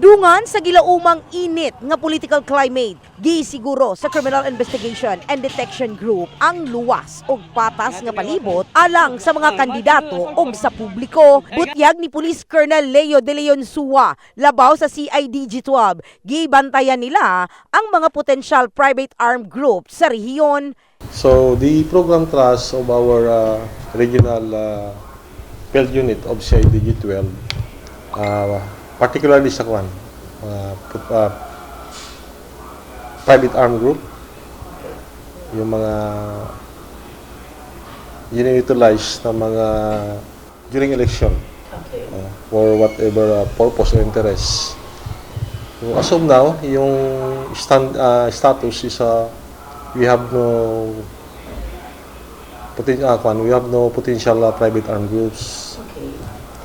Dungan sa gilaumang init nga political climate, gisiguro sa Criminal Investigation and Detection Group ang luwas og patas nga palibot alang sa mga kandidato og sa publiko. Butyag ni Police Colonel Leo De Leon Sua, labaw sa CIDG 12, gibantayan nila ang mga potential private armed group sa rehiyon. So the program trust of our uh, regional uh, field unit of CIDG 12, uh, particularly sa Kwan, uh, uh, private armed group, yung mga utilize na mga during election uh, for whatever uh, purpose or interest. So, as of now, yung stand, uh, status is uh, we have no poten- uh, we have no potential uh, private armed groups.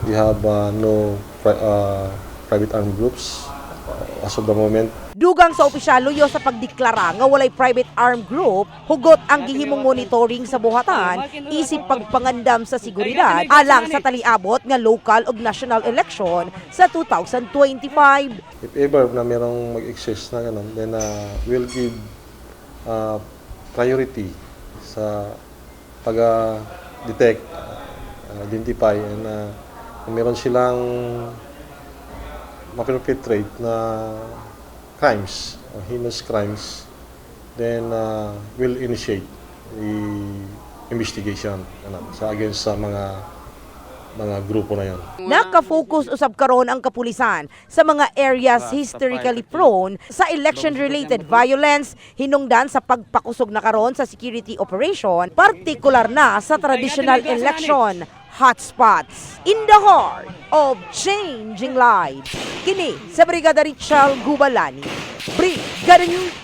We have uh, no uh, private armed groups uh, as of the moment. Dugang sa opisyal luyo sa pagdeklara nga walay private armed group, hugot ang gihimong monitoring sa buhatan isip pagpangandam sa seguridad alang sa taliabot nga local ug national election sa 2025. If ever na merong mag-exist na ganun, then uh, we'll give uh, priority sa pag-detect, uh, identify, and uh, meron silang ma-perpetrate na crimes, or heinous crimes, then uh, we'll initiate the investigation ano, sa against sa mga mga grupo na yon. Naka-focus usab karon ang kapulisan sa mga areas historically prone sa election-related violence hinungdan sa pagpakusog na karon sa security operation, partikular na sa traditional election hotspots in the heart of changing lives. Kini sa Brigada Richard Gubalani. Brigada News